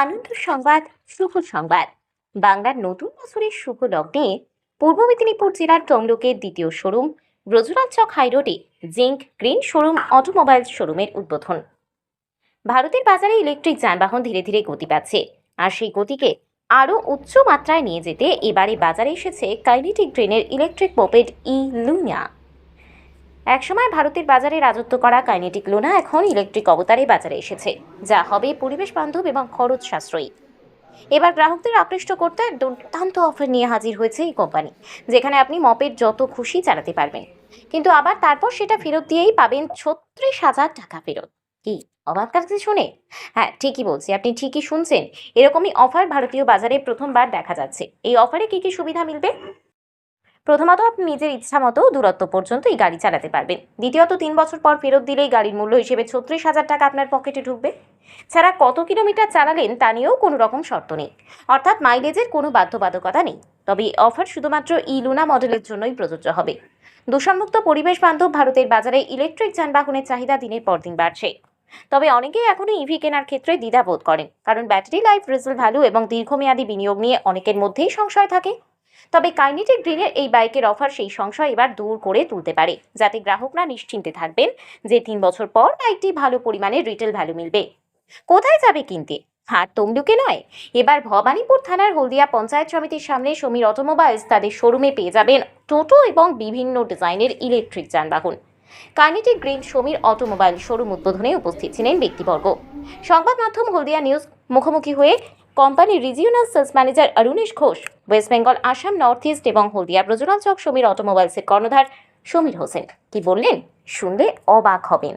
আনন্দ সংবাদ শুভ সংবাদ। বাংলার নতুন বছরের শুভ লগ্নে পূর্ব মেদিনীপুর জেলার তমলুকের দ্বিতীয় শোরুম ব্রজরাজ চক হাইরোডে জিঙ্ক গ্রিন শোরুম অটোমোবাইল শোরুমের উদ্বোধন। ভারতের বাজারে ইলেকট্রিক যানবাহন ধীরে ধীরে গতি পাচ্ছে, আর সেই গতিকে আরও উচ্চ মাত্রায় নিয়ে যেতে এবারে বাজারে এসেছে কাইনেটিক ট্রেনের ইলেকট্রিক মোপেড ই লুনা একসময় ভারতের বাজারে রাজত্ব করা কাইনেটিক লোনা এখন ইলেকট্রিক অবতারে বাজারে এসেছে, যা হবে পরিবেশ বান্ধব এবং খরচ সাশ্রয়ী। এবার গ্রাহকদের আকৃষ্ট করতে দুর্দান্ত অফার নিয়ে হাজির হয়েছে এই কোম্পানি, যেখানে আপনি মপের যত খুশি চালাতে পারবেন। কিন্তু আবার তারপর সেটা ফেরত দিয়েই পাবেন ছত্রিশ হাজার টাকা ফেরত। কি, অবাক লাগছে শুনে? হ্যাঁ ঠিকই বলছি, আপনি ঠিকই শুনছেন। এরকমই অফার ভারতীয় বাজারে প্রথমবার দেখা যাচ্ছে। এই অফারে কি কি সুবিধা মিলবে? প্রথমত আপনি নিজের ইচ্ছা মতো দূরত্ব পর্যন্ত এই গাড়ি চালাতে পারবেন। দ্বিতীয়ত তিন বছর পর ফেরত দিলেই গাড়ির মূল্য হিসেবে ছত্রিশ হাজার টাকা আপনার পকেটে ঢুকবে। ছাড়া কত কিলোমিটার চালালেন তা নিয়েও কোনো রকম শর্ত নেই। অর্থাৎ মাইলেজের কোনো বাধ্যবাধকতা নেই। তবে এই অফার শুধুমাত্র ই লুনা মডেলের জন্যই প্রযোজ্য হবে। দূষণমুক্ত পরিবেশ বান্ধব ভারতের বাজারে ইলেকট্রিক যানবাহনের চাহিদা দিনের পর দিন বাড়ছে। তবে অনেকেই এখনও ইভি কেনার ক্ষেত্রে দ্বিধাবোধ করেন। কারণ ব্যাটারি লাইফ রিজেল ভ্যালু এবং দীর্ঘমেয়াদী বিনিয়োগ নিয়ে অনেকের মধ্যেই সংশয় থাকে। তবে কাইনেটিক গ্রিনের এই বাইকের অফার সেই সংশয় এবার দূর করে তুলতে পারে, যাতে গ্রাহকরা নিশ্চিন্তে থাকবেন যে তিন বছর পর বাইকটি ভালো পরিমাণে রিটেল ভ্যালু মিলবে। কোথায় যাবে কিনতে? আর তমলুকে নয়। এবার ভবানীপুর থানার হলদিয়া পঞ্চায়েত সমিতির সামনে সমীর অটোমোবাইলস তাদের শোরুমে পেয়ে যাবেন টোটো এবং বিভিন্ন ডিজাইনের ইলেকট্রিক যানবাহন। Kinetic Green Samir automobile showroom উদ্বোধনে উপস্থিত ছিলেন ব্যক্তিবর্গ। সংবাদ মাধ্যম হলদিয়া নিউজ, মুখোমুখি হয়ে কোম্পানির regional sales manager Arunesh Ghosh, West Bengal, Assam, North East এবং হলদিয়া ব্রজলাল চক সমীর অটোমোবাইলসের কর্ণধার সমীর হোসেন। কি বললেন? শুনলে অবাক হবেন।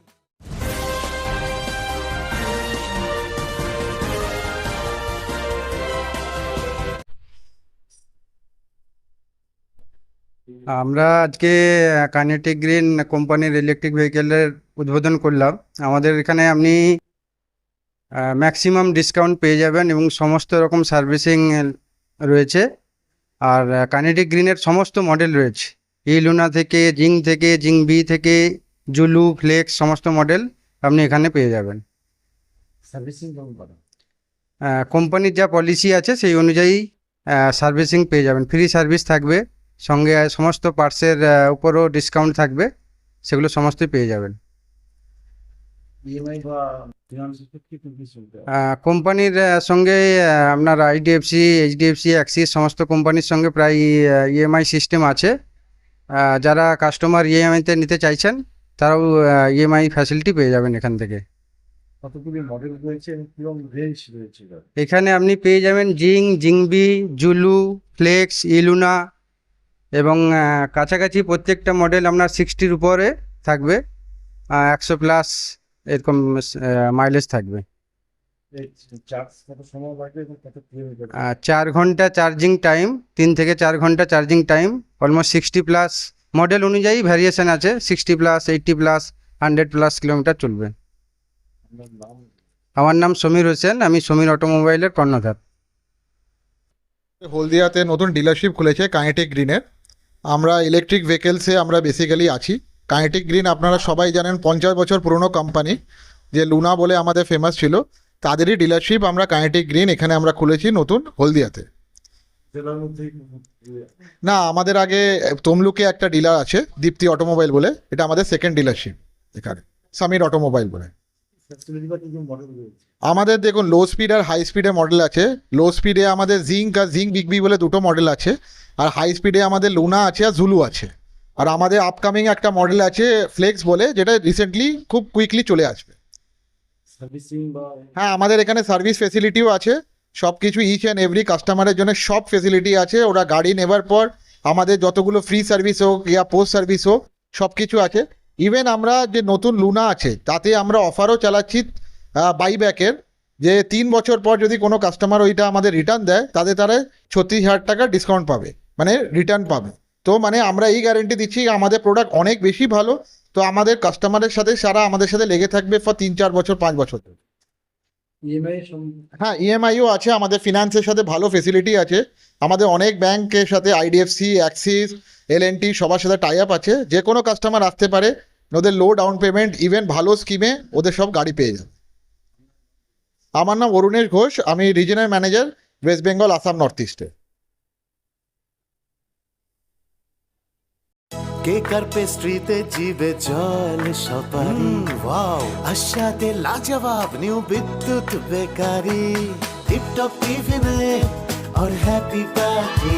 আমরা আজকে কানেটিক গ্রিন কোম্পানির ইলেকট্রিক ভেহিকেলের উদ্বোধন করলাম। আমাদের এখানে আপনি ম্যাক্সিমাম ডিসকাউন্ট পেয়ে যাবেন এবং সমস্ত রকম সার্ভিসিং রয়েছে। আর কানেটিক গ্রিনের সমস্ত মডেল রয়েছে। ই লুনা থেকে জিং থেকে জিং বি থেকে জুলু ফ্লেক্স সমস্ত মডেল আপনি এখানে পেয়ে যাবেন। কোম্পানির যা পলিসি আছে সেই অনুযায়ী সার্ভিসিং পেয়ে যাবেন। ফ্রি সার্ভিস থাকবে। সঙ্গে সমস্ত পার্টসের উপরও ডিসকাউন্ট থাকবে সেগুলো সমস্তই পেয়ে যাবেন। কোম্পানির সঙ্গে আপনার আইডিএফসি এইচডিএফসি অ্যাক্সিস সমস্ত কোম্পানির সঙ্গে প্রায় ইএমআই সিস্টেম আছে। যারা কাস্টমার ইএমআইতে নিতে চাইছেন তারাও ইএমআই ফ্যাসিলিটি পেয়ে যাবেন এখান থেকে। মডেল রয়েছে রেঞ্জ রয়েছে এখানে আপনি পেয়ে যাবেন জিং জিংবি জুলু ফ্লেক্স ইলুনা এবং কাছাকাছি প্রত্যেকটা মডেল আপনার সিক্সটির উপরে থাকবে একশো প্লাস এরকম মাইলেজ থাকবে। চার ঘণ্টা চার্জিং টাইম তিন থেকে চার ঘণ্টা charging time almost sixty plus model অনুযায়ী ভ্যারিয়েশন আছে sixty plus eighty plus hundred plus kilometre চলবে। আমার নাম সমীর হোসেন, আমি সমীর অটোমোবাইলের কর্ণধার। হলদিয়াতে নতুন ডিলারশিপ খুলেছে কাইনেটিক গ্রিনের আমরা ইলেকট্রিক ভেহিকেলসে আমরা বেসিক্যালি আছি। কাইনেটিক গ্রিন আপনারা সবাই জানেন, পঞ্চাশ বছর পুরনো কোম্পানি যে লুনা বলে আমাদের ফেমাস ছিল, তাদেরই ডিলারশিপ আমরা কাইনেটিক গ্রিন এখানে আমরা খুলেছি নতুন হলদিয়াতে। না, আমাদের আগে তমলুকে একটা ডিলার আছে, দীপ্তি অটোমোবাইল বলে, এটা আমাদের সেকেন্ড ডিলারশিপ এখানে সামির অটোমোবাইল বলে। আমাদের দেখুন লো স্পিড আর হাই স্পিডে মডেল আছে। লো স্পিডে আমাদের জিঙ্ক আর জিঙ্ক বিগবি বলে দুটো মডেল আছে। আর হাই স্পিডে আমাদের লুনা আছে আর জুলু আছে। আর আমাদের আপকামিং একটা মডেল আছে ফ্লেক্স বলে যেটা রিসেন্টলি খুব কুইকলি চলে আসবে। হ্যাঁ আমাদের এখানে সার্ভিস ফেসিলিটিও আছে। সব কিছু ইচ অ্যান্ড এভরি কাস্টমারের জন্য সব ফেসিলিটি আছে। ওরা গাড়ি নেবার পর আমাদের যতগুলো ফ্রি সার্ভিস হোক ইয়া পোস্ট সার্ভিস হোক সব কিছু আছে। ইভেন আমরা যে নতুন লুনা আছে তাতে আমরা অফারও চালাচ্ছি বাইব্যাকের যে তিন বছর পর যদি কোনো কাস্টমার ওইটা আমাদের রিটার্ন দেয় তাদের তারা ছত্রিশ হাজার টাকা ডিসকাউন্ট পাবে মানে রিটার্ন পাবে। তো মানে আমরা এই গ্যারেন্টি দিচ্ছি আমাদের প্রোডাক্ট অনেক বেশি ভালো তো আমাদের কাস্টমারের সাথে সারা আমাদের সাথে লেগে থাকবে ফর তিন চার বছর পাঁচ বছর ইএমআই হ্যাঁ ইএমআইও আছে আমাদের ফিনান্সের সাথে ভালো ফেসিলিটি আছে আমাদের অনেক ব্যাংকের সাথে IDFC Axis L N T সবার সাথে টাই আপ আছে যে কোনো কাস্টমার আসতে পারে ওদের লো ডাউন পেমেন্ট ইভেন ভালো স্কিমে ওদের সব গাড়ি পেয়ে যাবে। আমার নাম অরুণেশ ঘোষ আমি regional manager West Bengal Assam north ইস্টে কেক আর পেস্ট্রিতে জিবে জল সপারি ওয়াও আশাতে লাজবাব নিউ বিদ্যুৎ বেকারি। টিপটপ টিফিনে আর happy party